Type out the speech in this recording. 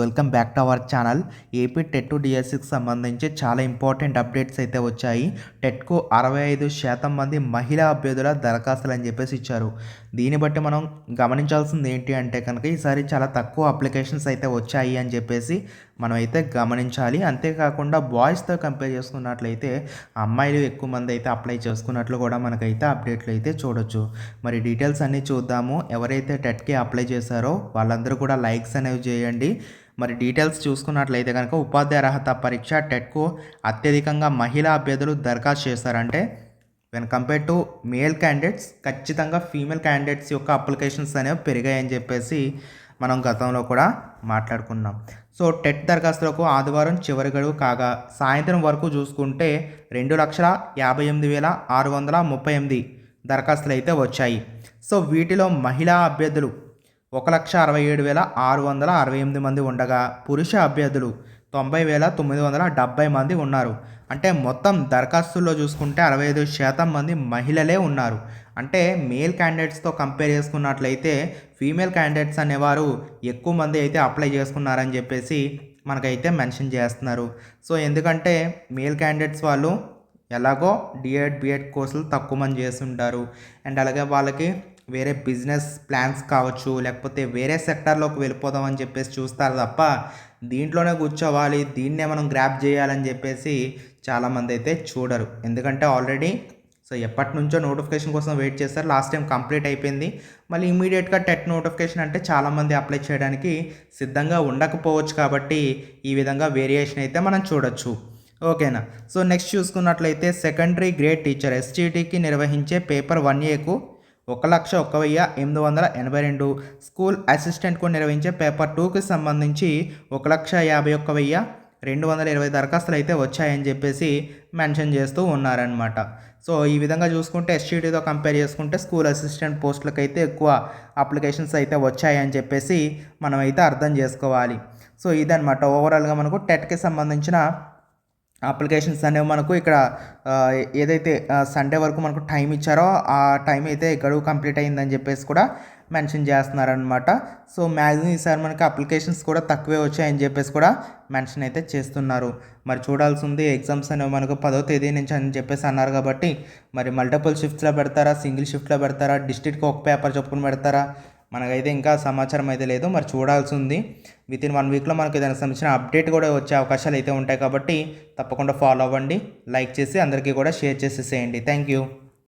Welcome back to our channel AP TET to డిఎస్సికి సంబంధించి చాలా ఇంపార్టెంట్ అప్డేట్స్ అయితే వచ్చాయి. టెట్కు అరవై ఐదు శాతం మంది మహిళా అభ్యర్థుల దరఖాస్తులు అని చెప్పేసి ఇచ్చారు. దీన్ని బట్టి మనం గమనించాల్సింది ఏంటి అంటే కనుక ఈసారి చాలా తక్కువ అప్లికేషన్స్ అయితే వచ్చాయి అని చెప్పేసి మనం అయితే గమనించాలి. అంతేకాకుండా బాయ్స్తో కంపేర్ చేసుకున్నట్లయితే అమ్మాయిలు ఎక్కువ మంది అయితే అప్లై చేసుకున్నట్లు కూడా మనకైతే అప్డేట్లు అయితే చూడొచ్చు. మరి డీటెయిల్స్ అన్నీ చూద్దాము. ఎవరైతే టెట్కి అప్లై చేశారో వాళ్ళందరూ కూడా లైక్స్ అనేవి చేయండి. మరి డీటెయిల్స్ చూసుకున్నట్లయితే కనుక ఉపాధ్యాయ అర్హత పరీక్ష టెట్కు అత్యధికంగా మహిళా అభ్యర్థులు దరఖాస్తు చేశారంటే when compare to male candidates ఖచ్చితంగా ఫీమేల్ క్యాండిడేట్స్ యొక్క అప్లికేషన్స్ అనేవి పెరిగాయని చెప్పేసి మనం గతంలో కూడా మాట్లాడుకున్నాం. సో టెట్ దరఖాస్తులకు ఆదివారం చివరి గడువు కాగా సాయంత్రం వరకు చూసుకుంటే రెండు లక్షల యాభై ఎనిమిది వేల ఆరు వందల ముప్పై ఎనిమిది దరఖాస్తులు అయితే వచ్చాయి. సో వీటిలో మహిళా అభ్యర్థులు ఒక లక్ష అరవై ఏడు వేల ఆరు వందల అరవై ఎనిమిది మంది ఉండగా పురుష అభ్యర్థులు తొంభై వేల తొమ్మిది వందల డెబ్బై మంది ఉన్నారు. అంటే మొత్తం దరఖాస్తుల్లో చూసుకుంటే అరవై ఐదు శాతం మంది మహిళలే ఉన్నారు. అంటే మేల్ క్యాండిడేట్స్తో కంపేర్ చేసుకున్నట్లయితే ఫీమేల్ క్యాండిడేట్స్ అనేవారు ఎక్కువ మంది అయితే అప్లై చేసుకున్నారని చెప్పేసి మనకైతే మెన్షన్ చేస్తున్నారు. సో ఎందుకంటే మేల్ క్యాండిడేట్స్ వాళ్ళు ఎలాగో డిఎడ్ బిఎడ్ కోర్సులు తక్కువ మంది చేస్తుంటారు అండ్ అలాగే వాళ్ళకి వేరే బిజినెస్ ప్లాన్స్ కావచ్చు లేకపోతే వేరే సెక్టార్లోకి వెళ్ళిపోదామని చెప్పేసి చూస్తారు తప్ప దీంట్లోనే కూర్చోవాలి దీన్నే మనం గ్రాప్ చేయాలని చెప్పేసి చాలామంది అయితే చూడరు. ఎందుకంటే ఆల్రెడీ సో ఎప్పటి నుంచో నోటిఫికేషన్ కోసం వెయిట్ చేస్తారు. లాస్ట్ టైం కంప్లీట్ అయిపోయింది. మళ్ళీ ఇమీడియట్గా టెట్ నోటిఫికేషన్ అంటే చాలామంది అప్లై చేయడానికి సిద్ధంగా ఉండకపోవచ్చు కాబట్టి ఈ విధంగా వేరియేషన్ అయితే మనం చూడొచ్చు. ఓకేనా సో నెక్స్ట్ చూసుకున్నట్లయితే సెకండరీ గ్రేడ్ టీచర్ ఎస్టీటీకి నిర్వహించే పేపర్ వన్ ఏకు ఒక లక్ష ఒక వెయ్యి ఎనిమిది వందల ఎనభై రెండు. స్కూల్ అసిస్టెంట్కు నిర్వహించే పేపర్ టూకి సంబంధించి ఒక లక్ష యాభై ఒక్క వెయ్యి రెండు వందల ఇరవై దరఖాస్తులు అయితే వచ్చాయని చెప్పేసి మెన్షన్ చేస్తూ ఉన్నారనమాట సో ఈ విధంగా చూసుకుంటే ఎస్టీడీతో కంపేర్ చేసుకుంటే స్కూల్ అసిస్టెంట్ పోస్టులకు అయితే ఎక్కువ అప్లికేషన్స్ అయితే వచ్చాయని చెప్పేసి మనం అయితే అర్థం చేసుకోవాలి. సో ఇదనమాట ఓవరాల్గా మనకు టెట్కి సంబంధించిన అప్లికేషన్స్ అనేవి మనకు ఇక్కడ ఏదైతే సండే వరకు మనకు టైం ఇచ్చారో ఆ టైం అయితే గడువు కంప్లీట్ అయిందని చెప్పేసి కూడా మెన్షన్ చేస్తున్నారనమాట సో మ్యాక్సిమం ఈసారి మనకి అప్లికేషన్స్ కూడా తక్కువే వచ్చాయని చెప్పేసి కూడా మెన్షన్ అయితే చేస్తున్నారు. మరి చూడాల్సి ఉంది ఎగ్జామ్స్ అనేవి మనకు పదో తేదీ నుంచి అని చెప్పేసి అన్నారు కాబట్టి మరి మల్టిపుల్ షిఫ్ట్స్లో పెడతారా? సింగిల్ షిఫ్ట్లో పెడతారా? డిస్ట్రిక్ట్కి ఒక పేపర్ చొప్పున పెడతారా? మనకైతే ఇంకా సమాచారం అయితే లేదు. మరి చూడాల్సి ఉంది విత్ ఇన్ వన్ వీక్లో మనకి దానికి సంబంధించిన అప్డేట్ కూడా వచ్చే అవకాశాలు అయితే ఉంటాయి కాబట్టి తప్పకుండా ఫాలో అవ్వండి. లైక్ చేసి అందరికీ కూడా షేర్ చేసేసేయండి. Thank you